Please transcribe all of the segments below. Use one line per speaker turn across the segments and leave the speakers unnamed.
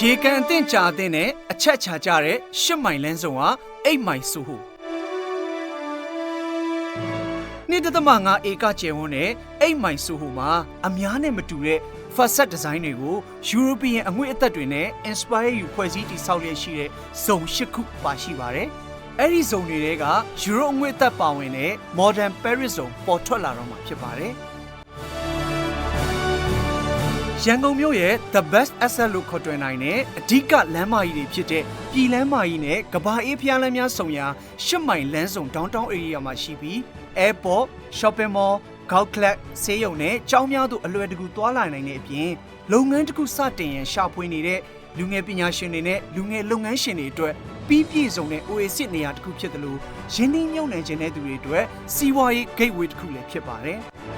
ရေကန်အသင့်ကြာအသင့်နဲ့အချက်ချာကြတဲ့ရှစ်မိုင်လမ်းစုံဟာအိတ်မိုင်ဆိုဟုနေ့တသမငါဧကကျယ်ဝန်းနဲ့အိတ်မိုင်ဆိုဟုမှာအများနဲ့မတူတဲ့ facade design တွေကို European အငွေ့အသက်တွေနဲ့ inspire ယူဖွဲ့စည်းတည်ဆောက်ရရှိတဲ့ဇုံ၈ခုပါရှိပါတယ်။အဲ့ဒီဇုံတွေက Euro အငွေ့အသက်ပါဝင်တဲ့ Modern Paris ဇုံပေါ်ထွက်လာတော့မှာဖြစ်ပါတယ်။ ရန်ကုန်မြို့ရဲ့ the best asset လို့ခေါ်တွင်နိုင်တဲ့အဓိကလမ်းမကြီးတွေဖြစ်တဲ့ပြည်လမ်းမကြီးနဲ့ကဘာအေးဖျားလမ်းများဆောင်ရာရှစ်မိုင်လမ်းဆောင် downtown area မှာရှိပြီး airport shopping mall ဂေါက်ခလက်ဆေးရုံနဲ့ကျောင်းများတို့အလွယ်တကူသွားလာနိုင်တဲ့အပြင်လုပ်ငန်းတစ်ခုစတင်ရန်ရှာဖွေနေတဲ့လူငယ်ပညာရှင်တွေနဲ့လူငယ်လုပ်ငန်းရှင်တွေအတွက်ပြီးပြည့်စုံတဲ့ oasis နေရာတစ်ခုဖြစ်တယ်လို့ရင်းနှီးမြှုပ်နှံခြင်းတဲ့သူတွေအတွက်စီးပွားရေး gateway တစ်ခုလည်းဖြစ်ပါတယ်။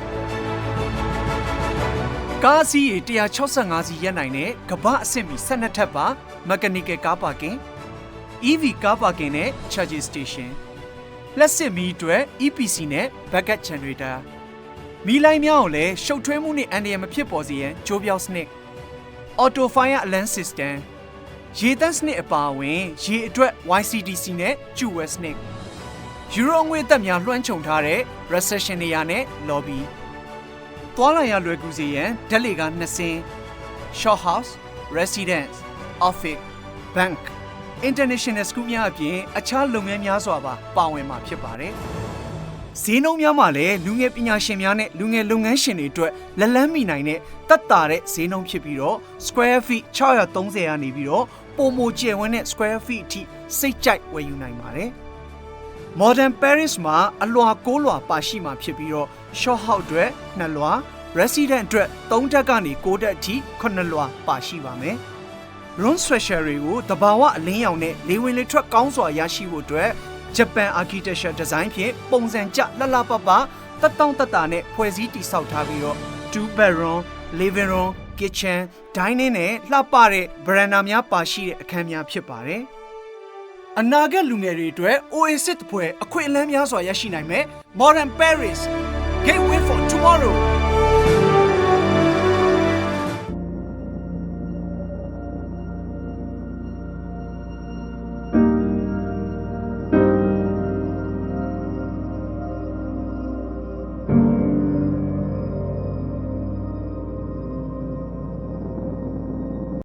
ကားစီးရေ165စီးရပ်နိုင်တဲ့ကမ္ဘာအဆင့်မီ12ထပ်ပါ mechanical car parking EV car parking နဲ့ charging station လက်စစ်မီးအတွက် EPC နဲ့ backup generator မီးလိုင်းများကိုလည်းရှုပ်ထွေးမှုနဲ့အန္တရာယ်မဖြစ်ပေါ်စေရန်ကြိုးပြောစနစ် auto fire alarm system ရေသန့်စနစ်အပါအဝင်ရေအတွက် YCDC နဲ့ QS စနစ် Euro ငွေသက်များလွှမ်းခြုံထားတဲ့ recession နေရာနဲ့ lobby သွားလာရလွယ်ကူစေရန်ဓာတ်လေကားနှစ်စင်း shop house residence office bank international school များအပြင်အခြားလုပ်ငန်းများစွာပါပါဝင်မှာဖြစ်ပါတယ်ဈေးနှုန်းများမှာလည်းလူငယ်ပညာရှင်များနဲ့လူငယ်လုပ်ငန်းရှင်တွေအတွက်လက်လန်းမိနိုင်တဲ့တက်တာတဲ့ဈေးနှုန်းဖြစ်ပြီးတော့ square feet 630ကနေပြီးတော့ပုံမကျယ်ဝန်းတဲ့ square feet အထိစိတ်ကြိုက်ဝယ်ယူနိုင်ပါတယ် Modern Paris မှာအလွာ6လွာပါရှိမှာဖြစ်ပြီးတော့ short house အတွက်2လွာ resident အတွက်3တက်ကနေ6တက်အထိ9လွာပါရှိပါမယ်။ room structure တွေကိုတဘာဝအလင်းရောင်နဲ့လေဝင်လေထွက်ကောင်းစွာရရှိဖို့အတွက် Japan architecture design ဖြင့်ပုံစံကျလှလှပပတက်တောင့်တက်တာနဲ့ဖွဲ့စည်းတည်ဆောက်ထားပြီးတော့ two bedroom living room kitchen dining နဲ့လှပတဲ့ veranda များပါရှိတဲ့အခန်းများဖြစ်ပါတယ်။ အနာဂတ်လူငယ်တွေအတွက် Oasis တပွဲအခွင့်အလမ်းများစွာရရှိနိုင်မယ် Modern Paris Gateway for Tomorrow